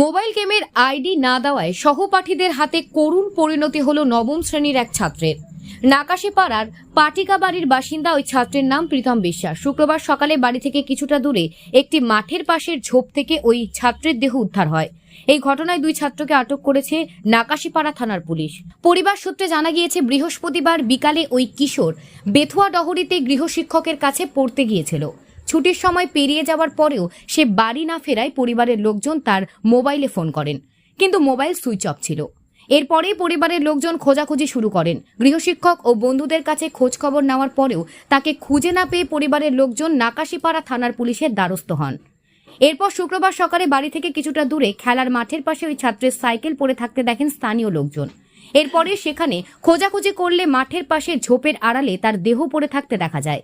Mobile গেমের ID না দেওয়ায় সহপাঠীদের হাতে করুণ পরিণতি হল নবম শ্রেণির এক ছাত্রের। নাকাশিপাড়ার পাটিকা বাড়ির বাসিন্দা ওই ছাত্রের নাম প্রীতম বিশ্বাস। শুক্রবার সকালে বাড়ি থেকে কিছুটা দূরে একটি মাঠের পাশের ঝোপ থেকে ওই ছাত্রের দেহ উদ্ধার হয়। এই ঘটনায় দুই ছাত্রকে আটক করেছে নাকাশিপাড়া থানার পুলিশ। পরিবার সূত্রে জানা গিয়েছে, বৃহস্পতিবার বিকালে ওই কিশোর বেথুয়া ডহরিতে গৃহশিক্ষকের কাছে পড়তে গিয়েছিল। ছুটির সময় পেরিয়ে যাওয়ার পরেও সে বাড়ি না ফেরায় পরিবারের লোকজন তার মোবাইলে ফোন করেন। কিন্তু মোবাইল সুইচ অফ ছিল। এরপরে পরিবারের লোকজন খোঁজাখুঁজি শুরু করেন। গৃহশিক্ষক ও বন্ধুদের কাছে খোঁজ খবর নেওয়ার পরেও তাকে খুঁজে না পেয়ে পরিবারের লোকজন নাকাশিপাড়া থানার পুলিশের দ্বারস্থ হন। এরপর শুক্রবার সকালে বাড়ি থেকে কিছুটা দূরে খেলার মাঠের পাশে ওই ছাত্রের সাইকেল পড়ে থাকতে দেখেন স্থানীয় লোকজন। এরপরে সেখানে খোঁজাখুঁজি করলে মাঠের পাশে ঝোপের আড়ালে তার দেহ পড়ে থাকতে দেখা যায়।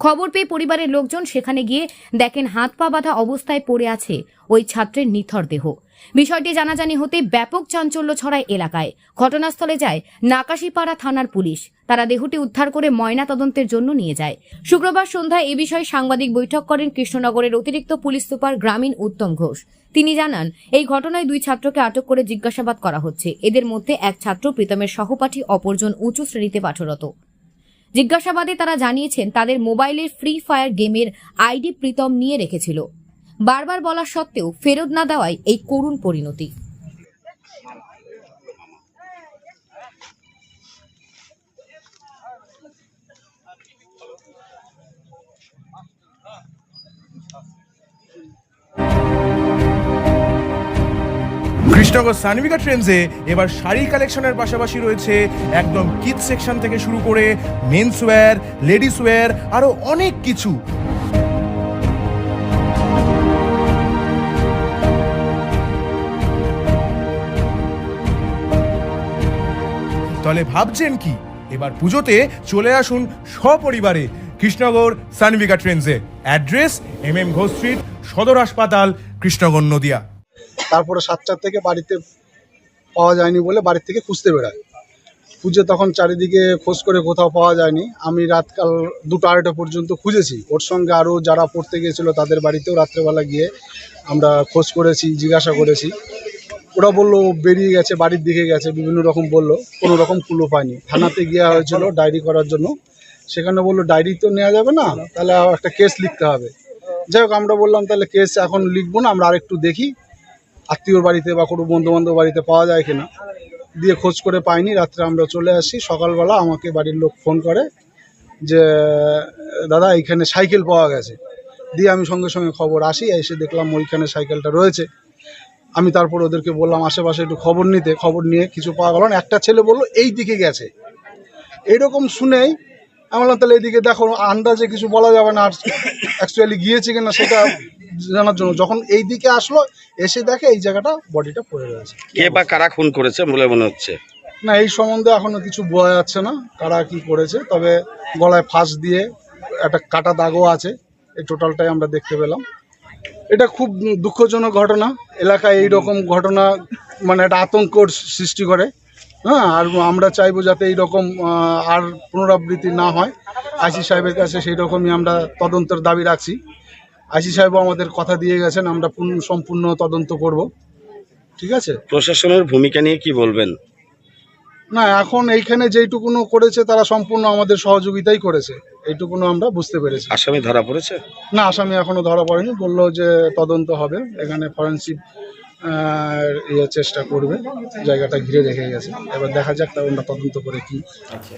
খবর পেয়ে পরিবারের লোকজন সেখানে গিয়ে দেখেন হাত পা বাঁধা অবস্থায় পড়ে আছে ওই ছাত্রের নিথর দেহ। বিষয়টি জানাজানি হতে ব্যাপক চাঞ্চল্য ছড়ায় এলাকায়। ঘটনাস্থলে যায় নাকাশিপাড়া থানার পুলিশ। তারা দেহটি উদ্ধার করে ময়না তদন্তের জন্য নিয়ে যায়। শুক্রবার সন্ধ্যায় এ বিষয়ে সাংবাদিক বৈঠক করেন কৃষ্ণনগরের অতিরিক্ত পুলিশ সুপার গ্রামীণ উত্তম ঘোষ। তিনি জানান, এই ঘটনায় দুই ছাত্রকে আটক করে জিজ্ঞাসাবাদ করা হচ্ছে। এদের মধ্যে এক ছাত্র প্রীতমের সহপাঠী, অপরজন উঁচু শ্রেণীতে পাঠরত। জিজ্ঞাসাবাদে তারা জানিয়েছেন, তাদের মোবাইলের ফ্রি ফায়ার গেমের আইডি প্রীতম নিয়ে রেখেছিল। বারবার বলা সত্ত্বেও ফেরত না দেওয়ায় এই করুণ পরিণতি। কৃষ্ণনগর সানভিকা ট্রেন্ডসে এবার শাড়ি কালেকশনের পাশাপাশি রয়েছে একদম কিড সেকশন থেকে শুরু করে মেন্স ওয়্যার লেডিস ওয়্যার আরও অনেক কিছু। তাহলে ভাবছেন কি? এবার পুজোতে চলে আসুন সপরিবারে Krishnanagar Sanvika ট্রেন্ডসে address M M Ghosh street, সদর হাসপাতাল কৃষ্ণনগর নদিয়া। তারপরে সাতটার থেকে বাড়িতে পাওয়া যায়নি বলে বাড়ির থেকে খুঁজতে বেড়ায় খুঁজে তখন চারিদিকে খোঁজ করে কোথাও পাওয়া যায়নি। আমি রাতকাল দুটো আড়াইটা পর্যন্ত খুঁজেছি। ওর সঙ্গে আরও যারা পড়তে গিয়েছিল তাদের বাড়িতেও রাত্রেবেলা গিয়ে আমরা খোঁজ করেছি, জিজ্ঞাসা করেছি। ওরা বলল বেরিয়ে গেছে, বাড়ির দিকে গেছে। বিভিন্ন রকম বলল, কোনো রকম কুলো পায়নি। থানাতে গিয়া হয়েছিল ডায়েরি করার জন্য। সেখানে বলল, ডায়েরি তো নেওয়া যাবে না, তাহলে একটা কেস লিখতে হবে। যাই হোক, আমরা বললাম, তাহলে কেস এখন লিখব না, আমরা আরেকটু দেখি। আত্মীয়র বাড়িতে বা কোনো বন্ধু বান্ধব বাড়িতে পাওয়া যায় কিনা, দিয়ে খোঁজ করে পাইনি। রাত্রে আমরা চলে আসি, সকালবেলা আমাকে বাড়ির লোক ফোন করে যে, দাদা, এইখানে সাইকেল পাওয়া গেছে। দিয়ে আমি সঙ্গে সঙ্গে খবর আসি, এসে দেখলাম ওইখানে সাইকেলটা রয়েছে। আমি তারপর ওদেরকে বললাম, আশেপাশে একটু খবর নিতে। খবর নিয়ে কিছু পাওয়া গেল না। একটা ছেলে বলল, এই দিকে গেছে। এইরকম শুনেই আমি বললাম, তাহলে এদিকে দেখো, আন্দাজে কিছু বলা যাবে না, আর অ্যাকচুয়ালি গিয়েছে কিনা সেটা জানার জন্য। যখন এই দিকে আসলো এসে দেখে এই জায়গাটা বডিটা পড়ে রয়েছে। কে বা কারা খুন করেছে বলে মনে হচ্ছে? না এই সম্বন্ধে এখনও কিছু বোঝা যাচ্ছে না কারা কি করেছে। তবে গলায় ফাঁস দিয়ে একটা কাটা দাগও আছে এই টোটালটাই আমরা দেখতে পেলাম। এটা খুব দুঃখজনক ঘটনা। এলাকায় এই রকম ঘটনা মানে একটা আতঙ্কর সৃষ্টি করে। হ্যাঁ আর আমরা চাইব যাতে এই রকম আর পুনরাবৃত্তি না হয়। আইসি সাহেবের কাছে সেই রকমই আমরা তদন্তের দাবি রাখছি। আইসি সাহেবও আমাদের কথা দিয়ে গেছেন আমরা পূর্ণ সম্পূর্ণ তদন্ত করব। ঠিক আছে? প্রশাসনের ভূমিকা নিয়ে কি বলবেন? না এখন এইখানে যেইটুকুনো করেছে তারা সম্পূর্ণ আমাদের সহযোগিতাই করেছে। এইটুকুনো আমরা বুঝতে পেরেছি। আসামি ধরা পড়েছে? না আসামি এখনও ধরা পড়েনি। বলল যে তদন্ত হবে। এখানে ফরেন্সিক ইয়ে চেষ্টা করবে। জায়গাটা ঘিরে রেখে গেছে। এবার দেখা যাক তা আমরা তদন্ত করে কি আচ্ছা।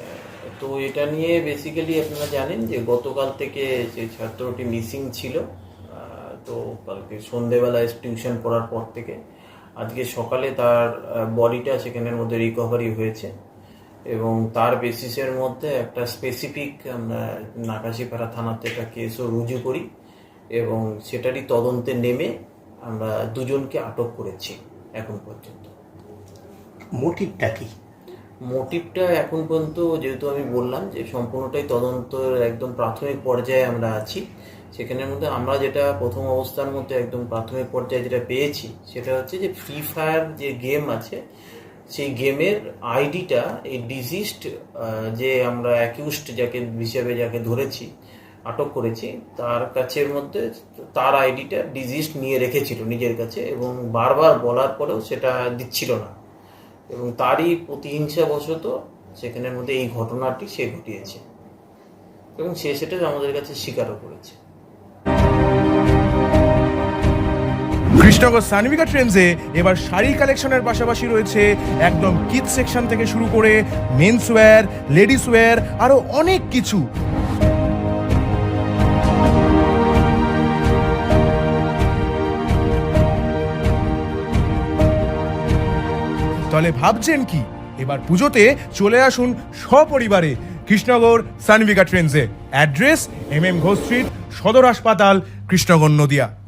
তো এটা নিয়ে বেসিক্যালি আপনারা জানেন যে গতকাল থেকে যে ছাত্রটি মিসিং ছিল তো কালকে সন্ধেবেলায় টিউশন পড়ার পর থেকে আজকে সকালে তার বডিটা সেখানের মধ্যে রিকভারি হয়েছে এবং তার বেসিসের মধ্যে একটা স্পেসিফিক আমরা নাকাশিপাড়া থানাতে একটা কেসও রুজু করি এবং সেটারই তদন্তে নেমে আমরা দুজনকে আটক করেছি এখন পর্যন্ত। মোটিভটা কি? মোটিভটা এখন পর্যন্ত যেহেতু আমি বললাম যে সম্পূর্ণটাই তদন্তের একদম প্রাথমিক পর্যায়ে আমরা আছি, সেখানের মধ্যে আমরা যেটা প্রথম অবস্থার মধ্যে একদম প্রাথমিক পর্যায়ে যেটা পেয়েছি সেটা হচ্ছে যে ফ্রি ফায়ার যে গেম আছে, সেই গেমের আইডিটা এই ডিজিস্ট যে আমরা অ্যাকিউস্ট যাকে হিসেবে যাকে ধরেছি, আটক করেছি, তার কাছের মধ্যে তার আইডিটা ডিজিস্ট নিয়ে রেখেছিল নিজের কাছে এবং বারবার বলার পরেও সেটা দিচ্ছিল না। এবং তারই প্রতিহিংসা বশত সেখানের মধ্যে এই ঘটনাটি সে ঘটিয়েছে। এবং সে সেটা আমাদের কাছে স্বীকারও করেছে। কৃষ্ণনগর সানভিকা ট্রেন্ডসে এবার শাড়ি কালেকশনের পাশাপাশি রয়েছে একদম কিড সেকশন থেকে শুরু করে মেন্স ওয়্যার, লেডিস ওয়্যার আরও অনেক কিছু। তাহলে ভাবছেন কি? এবার পুজোতে চলে আসুন সপরিবারে Krishnanagar Sanvika ট্রেন্সে। Address M M Ghosh street, সদর হাসপাতাল, কৃষ্ণগর নদিয়া।